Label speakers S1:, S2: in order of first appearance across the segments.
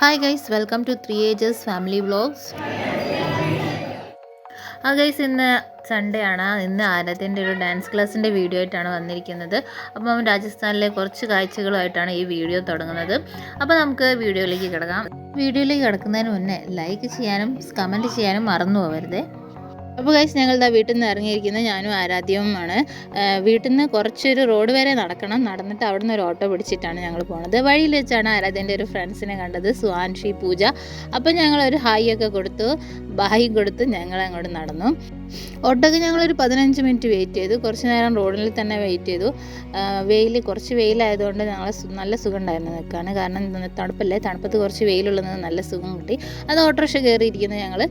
S1: Hi guys welcome to three ages family vlogs ആ guys ഇന്ന് Sunday ആണ്. ഇന്ന് ആരത്തിന്റെ ഒരു ഡാൻസ് ക്ലാസ്സിന്റെ വീഡിയോ ആയിട്ടാണ് വന്നിരിക്കുന്നത്. അപ്പം രാജസ്ഥാനിലെ കുറച്ച് കാഴ്ചകളുമായിട്ടാണ് ഈ വീഡിയോ തുടങ്ങുന്നത്. അപ്പോൾ നമുക്ക് വീഡിയോയിലേക്ക് കിടക്കാം. വീഡിയോയിലേക്ക് കിടക്കുന്നതിന് മുന്നേ ലൈക്ക് ചെയ്യാനും കമന്റ് ചെയ്യാനും മറന്നു പോകരുതേ. അപ്പോൾ കഴിച്ച് ഞങ്ങൾ ഇതാ വീട്ടിൽ നിന്ന് ഇറങ്ങിയിരിക്കുന്നത് ഞാനും ആരാധ്യവുമാണ്. വീട്ടിൽ നിന്ന് കുറച്ചൊരു റോഡ് വരെ നടക്കണം. നടന്നിട്ട് അവിടെ നിന്ന് ഒരു ഓട്ടോ പിടിച്ചിട്ടാണ് ഞങ്ങൾ പോണത്. വഴിയിൽ വെച്ചാണ് ആരാധ്യന്റെ ഒരു ഫ്രണ്ട്സിനെ കണ്ടത് സുഹാൻഷി പൂജ. അപ്പോൾ ഞങ്ങൾ ഒരു ഹായ് ഒക്കെ കൊടുത്തു ബായി കൊടുത്ത് ഞങ്ങൾ അങ്ങോട്ട് നടന്നു. ഓട്ടോക്ക് ഞങ്ങളൊരു പതിനഞ്ച് മിനിറ്റ് വെയിറ്റ് ചെയ്തു. കുറച്ച് നേരം റോഡിൽ തന്നെ വെയിറ്റ് ചെയ്തു. വെയിൽ കുറച്ച് വെയിലായതുകൊണ്ട് ഞങ്ങൾ നല്ല സുഖം ഉണ്ടായിരുന്നു നിൽക്കുകയാണ് കാരണം തണുപ്പല്ലേ? തണുപ്പത്ത് കുറച്ച് വെയിലുള്ളത് നല്ല സുഖം കിട്ടി. അത് ഓട്ടോറിക്ഷ കയറിയിരിക്കുന്നത് ഞങ്ങൾ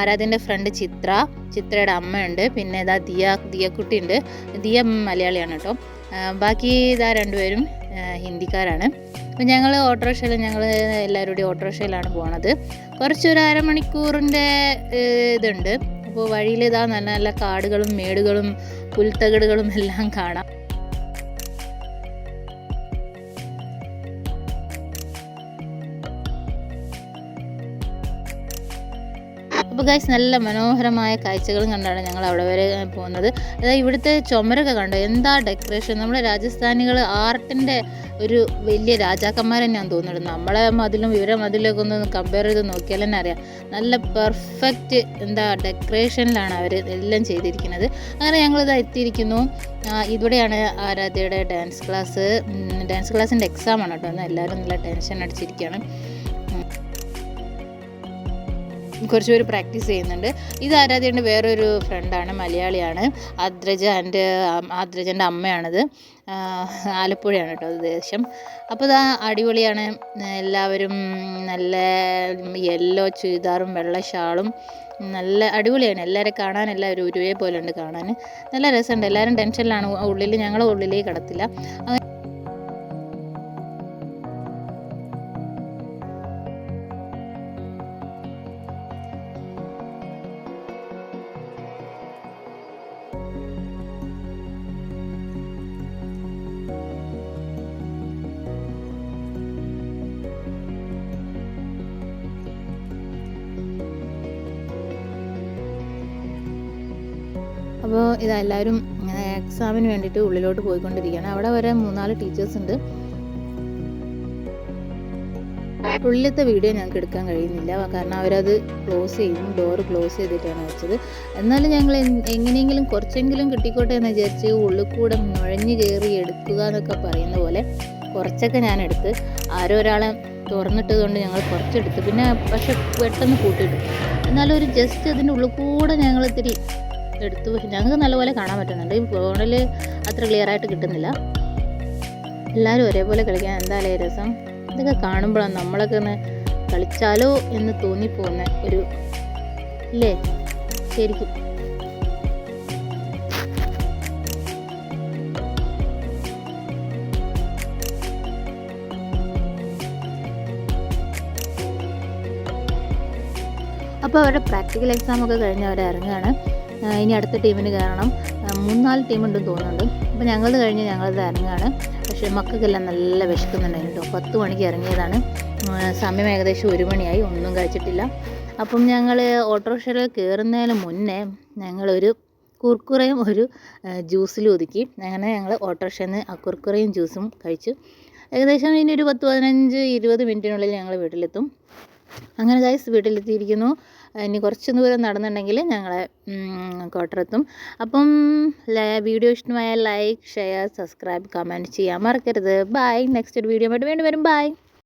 S1: ആരാധ്യന്റെ ഫ്രണ്ട് ചിത്ര. ചിത്രയുടെ അമ്മയുണ്ട്. പിന്നെ ഇതാ ദിയ ദിയക്കുട്ടി ഉണ്ട് ദിയ മലയാളിയാണ് കേട്ടോ. ബാക്കി ഇതാ രണ്ടുപേരും ഹിന്ദിക്കാരാണ്. അപ്പം ഞങ്ങൾ ഓട്ടോറിക്ഷയിൽ ഞങ്ങൾ എല്ലാവരും കൂടി ഓട്ടോറിക്ഷയിലാണ് പോണത്. കുറച്ചൊരു അരമണിക്കൂറിന്റെ ഇതുണ്ട്. അപ്പോൾ വഴിയിൽ ഇതാ നല്ല നല്ല കാടുകളും മേടുകളും പുൽത്തകടുകളും എല്ലാം കാണാം. അപ്പോൾ ഗൈസ് നല്ല മനോഹരമായ കാഴ്ചകളും കണ്ടാണ് ഞങ്ങൾ അവിടെ വരെ പോകുന്നത്. അതായത് ഇവിടുത്തെ ചുമരൊക്കെ കണ്ടോ? എന്താ ഡെക്കറേഷൻ നമ്മുടെ രാജസ്ഥാനികൾ ആർട്ടിന്റെ ഒരു വലിയ രാജാക്കന്മാരെ ഞാൻ തോന്നുന്നുണ്ട് നമ്മളെ മതിലും ഇവരെ മതിലൊക്കെ ഒന്ന് കമ്പയർ ചെയ്ത് നോക്കിയാൽ തന്നെ അറിയാം. നല്ല പെർഫെക്റ്റ് എന്താ ഡെക്കറേഷനിലാണ് അവർ എല്ലാം ചെയ്തിരിക്കുന്നത്. അങ്ങനെ ഞങ്ങളിത് എത്തിയിരിക്കുന്നു. ഇവിടെയാണ് ആരാധ്യയുടെ ഡാൻസ് ക്ലാസ് ഡാൻസ് ക്ലാസ്സിന്റെ എക്സാമാണ് കേട്ടോ. എല്ലാവരും നല്ല ടെൻഷൻ അടിച്ചിരിക്കുകയാണ്. കുറച്ച് പേര് പ്രാക്ടീസ് ചെയ്യുന്നുണ്ട്. ഇത് ആരാധ്യന്റെ വേറൊരു ഫ്രണ്ടാണ് മലയാളിയാണ്. ആദ്രജ എന്റെ ആദ്രജന്റെ അമ്മയാണത്. ആലപ്പുഴയാണ് കേട്ടോ ദേശം. അപ്പോൾ ഇതാ അടിപൊളിയാണ്. എല്ലാവരും നല്ല യെല്ലോ ചുരിദാറും വെള്ള ഷാളും. നല്ല അടിപൊളിയാണ്. എല്ലാവരെ കാണാൻ എല്ലാവരും ഒരുവേ പോലെ ഉണ്ട് കാണാൻ. നല്ല രസമുണ്ട്. എല്ലാവരും ടെൻഷനിലാണ്. ഉള്ളിൽ ഞങ്ങൾ ഉള്ളിലേക്ക് കിടത്തില്ല. അപ്പോൾ ഇതെല്ലാവരും എക്സാമിന് വേണ്ടിയിട്ട് ഉള്ളിലോട്ട് പോയിക്കൊണ്ടിരിക്കുകയാണ്. അവിടെ വരെ മൂന്നാൽ ടീച്ചേഴ്സ് ഉണ്ട്. ഉള്ളിലത്തെ വീഡിയോ ഞങ്ങൾക്ക് എടുക്കാൻ കഴിയുന്നില്ല. കാരണം അവരത് ക്ലോസ് ചെയ്യും ഡോർ ക്ലോസ് ചെയ്തിട്ടാണ് വെച്ചത്. എന്നാലും ഞങ്ങൾ എങ്ങനെയെങ്കിലും കുറച്ചെങ്കിലും കിട്ടിക്കോട്ടെ എന്ന് വിചാരിച്ച് ഉള്ളിൽ കൂടെ നുഴഞ്ഞു കയറി എടുക്കുക എന്നൊക്കെ പറയുന്ന പോലെ കുറച്ചൊക്കെ ഞാൻ എടുത്ത് ആരോ ഒരാളെ തുറന്നിട്ടതുകൊണ്ട് ഞങ്ങൾ കുറച്ചെടുത്ത് പിന്നെ പക്ഷെ പെട്ടെന്ന് കൂട്ടിയിട്ടു. എന്നാലും ഒരു ജസ്റ്റ് അതിന്റെ ഉള്ളിൽ കൂടെ ഞങ്ങൾ ഇത്തിരി എടുത്തു ഞങ്ങൾക്ക് നല്ലപോലെ കാണാൻ പറ്റുന്നുണ്ട്. ഫോണിൽ അത്ര ക്ലിയർ ആയിട്ട് കിട്ടുന്നില്ല. എല്ലാവരും ഒരേപോലെ കളിക്കാൻ എന്തായാലും രസം? ഇതൊക്കെ കാണുമ്പോഴാണ് നമ്മളൊക്കെ ഒന്ന് കളിച്ചാലോ എന്ന് തോന്നിപ്പോകുന്ന ഒരു ഇല്ലേ? ശരിക്കും. അപ്പോൾ അവരുടെ പ്രാക്ടിക്കൽ എക്സാം ഒക്കെ കഴിഞ്ഞ് അവർ ഇറങ്ങുകയാണ്. ഇനി അടുത്ത ടീമിന് കയറണം. മൂന്നാൽ ടീമുണ്ടെന്ന് തോന്നുന്നുണ്ട്. അപ്പോൾ ഞങ്ങളത് കഴിഞ്ഞ് ഞങ്ങളത് ഇറങ്ങുകയാണ്. പക്ഷേ മക്കൾക്കെല്ലാം നല്ല വിശക്കുന്നുണ്ടായിരുന്നു കേട്ടോ. പത്ത് മണിക്ക് ഇറങ്ങിയതാണ്. സമയം ഏകദേശം ഒരു മണിയായി. ഒന്നും കഴിച്ചിട്ടില്ല. അപ്പം ഞങ്ങൾ ഓട്ടോറിക്ഷയിൽ കയറുന്നതിന് മുന്നേ ഞങ്ങളൊരു കുർക്കുറയും ഒരു ജ്യൂസിലും ഒതുക്കി. അങ്ങനെ ഞങ്ങൾ ഓട്ടോറിക്ഷയിൽ നിന്ന് ആ കുർക്കുറയും ജ്യൂസും കഴിച്ചു. ഏകദേശം ഇനി ഒരു പത്ത് പതിനഞ്ച് ഇരുപത് മിനിറ്റിനുള്ളിൽ ഞങ്ങൾ വീട്ടിലെത്തും. അങ്ങനെ ഗൈസ് വീട്ടിലെത്തിയിരിക്കുന്നു. ഇനി കുറച്ച് ദൂരം നടന്നുണ്ടെങ്കിൽ ഞങ്ങളെ കോട്ടറെത്തും അപ്പം വീഡിയോ ഇഷ്ടമായ ലൈക്ക് ഷെയർ സബ്സ്ക്രൈബ് കമന്റ് ചെയ്യാൻ മറക്കരുത്. ബൈ നെക്സ്റ്റ് ഒരു വീഡിയോ ആയിട്ട് വീണ്ടും വരും. ബൈ